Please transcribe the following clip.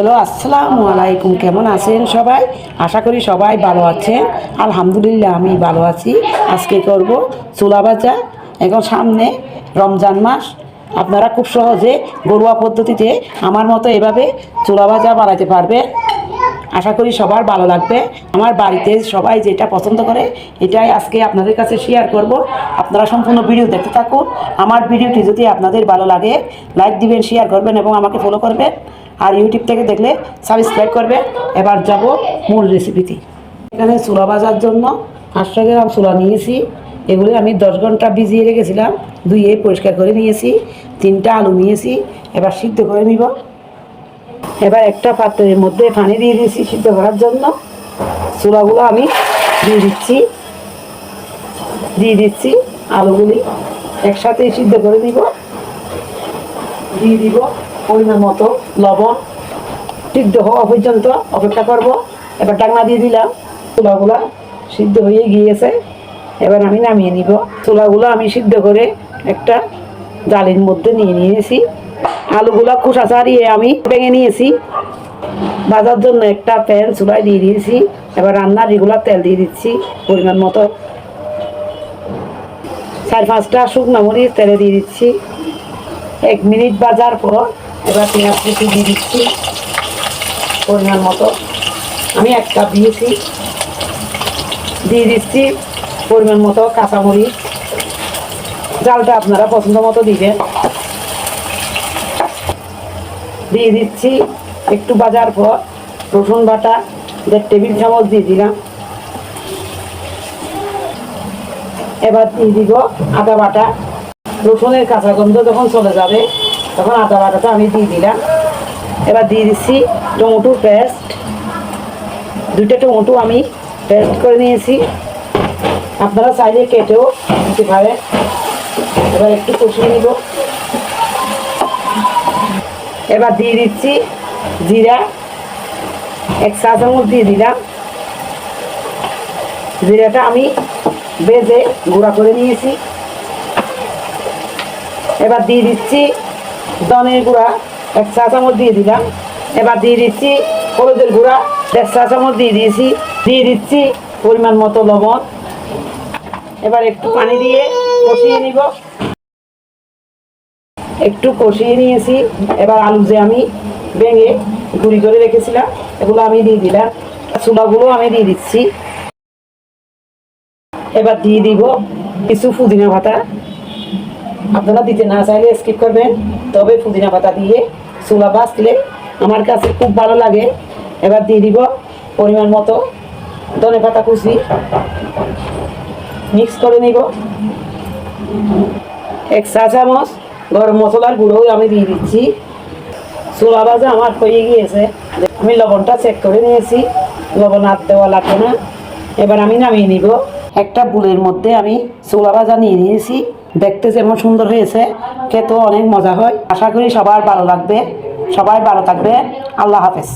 Hello, আসসালামু আলাইকুম। কেমন আছেন সবাই? আশা করি সবাই ভালো আছেন। আলহামদুলিল্লাহ, আমি ভালো আছি। আজকে করব চুলা ভাজা। এখন সামনে রমজান মাস। আপনারা খুব সহজে ঘরোয়া পদ্ধতিতে আমার মতো এভাবে চুলা ভাজা বানাতে পারবে আশা করি সবার ভালো লাগবে। আমার বাড়িতে সবাই যেটা পছন্দ করে, এটাই আজকে আপনাদের কাছে শেয়ার করব। আপনারা সম্পূর্ণ ভিডিও দেখতে থাকুন। আমার ভিডিওটি যদি আপনাদের ভালো লাগে লাইক দিবেন শেয়ার করবেন এবং আমাকে ফলো করবেন। আর ইউটিউব থেকে দেখলে সাবস্ক্রাইব করবে। এবার যাব মূল রেসিপিতে এখানে চুলা ভাজার জন্য পাঁচশো গ্রাম চুলা নিয়েছি। এগুলি আমি দশ ঘণ্টা ভিজিয়ে রেখেছিলাম। ধুয়ে পরিষ্কার করে নিয়েছি। তিনটা আলু নিয়েছি। এবার সিদ্ধ করে নিব। এবার একটা পাত্রের মধ্যে পানি দিয়ে দিয়েছি সিদ্ধ করার জন্য। চুলাগুলো আমি দিয়ে দিচ্ছি। দিয়ে দিচ্ছি আলুগুলি। একসাথে সিদ্ধ করে দিব দিয়ে দিব পরিমাণ মতো লবণ সিদ্ধ হওয়া পর্যন্ত অপেক্ষা করব। এবার ডাকনা দিয়ে দিলাম, চুলাগুলা সিদ্ধ হয়ে গিয়েছে। এবার আমি নামিয়ে নিব। চুলাগুলো আমি সিদ্ধ করে একটা জালির মধ্যে নিয়ে নিয়েছি। আলুগুলা খোসা ছাড়িয়ে আমি ভেঙে নিয়েছি। ভাজার জন্য একটা প্যান চুলায় দিয়ে দিয়েছি। এবার রান্নার রেগুলার তেল দিয়ে দিচ্ছি, পরিমাণ মতো। চার পাঁচটা শুকনো মরিচ তেলে দিয়ে দিচ্ছি। এক মিনিট বাজার পর এবার পেঁয়াজ কুচি দিয়ে দিচ্ছি পরিমাণ মতো। আমি এক কাপ দিয়েছি। দিয়ে দিচ্ছি পরিমাণ মতো কাঁচামরিচ। জালটা আপনারা পছন্দ মতো দিবেন। দিয়ে দিচ্ছি একটু বাজার পর রসুন বাটা, দেড় টেবিল চামচ দিয়ে দিলাম। এবার দিয়ে দিব আদা বাটা। রসুনের কাঁচা গন্ধ যখন চলে যাবে তখন আদা বাটাটা আমি দিয়ে দিলাম। এবার দিয়ে দিচ্ছি টমেটোর পেস্ট। দুইটা টমেটো আমি পেস্ট করে নিয়েছি। আপনারা চাইলে কেটেও দিতে পারেন। এবার একটু কষিয়ে নিব। এবার দিয়ে দিচ্ছি জিরা। এক চা চামচ দিয়ে দিলাম। জিরাটা আমি বেজে গুঁড়া করে নিয়েছি। এবার দিয়ে দিচ্ছি দনের গুঁড়া, এক চা চামচ দিয়ে দিলাম। এবার দিয়ে দিচ্ছি হলুদের গুঁড়া এক চা চামচ দিয়ে দিয়েছি। দিয়ে দিচ্ছি পরিমাণ মতো লবণ। এবার একটু পানি দিয়ে কষিয়ে নিব। একটু কষিয়ে নিয়েছি। এবার আলু যে আমি ভেঙে গুঁড়ি করে রেখেছিলাম, এগুলো আমি দিয়ে দিলাম। চুলাগুলো আমি দিয়ে দিচ্ছি। এবার দিয়ে দিব কিছু পুদিনা পাতা আপনারা দিতে না চাইলে স্কিপ করবেন। তবে পুদিনা পাতা দিয়ে চুলা বাঁচলে আমার কাছে খুব ভালো লাগে। এবার দিয়ে দিব পরিমাণ মতো ধনে পাতা কুচি। মিক্স করে নিব। এক চা চামচ গরম মশলার গুঁড়ো আমি দিয়ে দিচ্ছি। চুলা ভাজা আমার হয়ে গিয়েছে। আমি লবণটা চেক করে নিয়েছি। লবণ আর দেওয়া লাগবে না। এবার আমি নামিয়ে নিব। একটা বুলের মধ্যে আমি চুলা ভাজা নিয়ে নিয়েছি। দেখতে যেমন সুন্দর হয়েছে, খেতেও অনেক মজা হয়। আশা করি সবার ভালো লাগবে। সবাই ভালো থাকবে। আল্লাহ হাফেজ।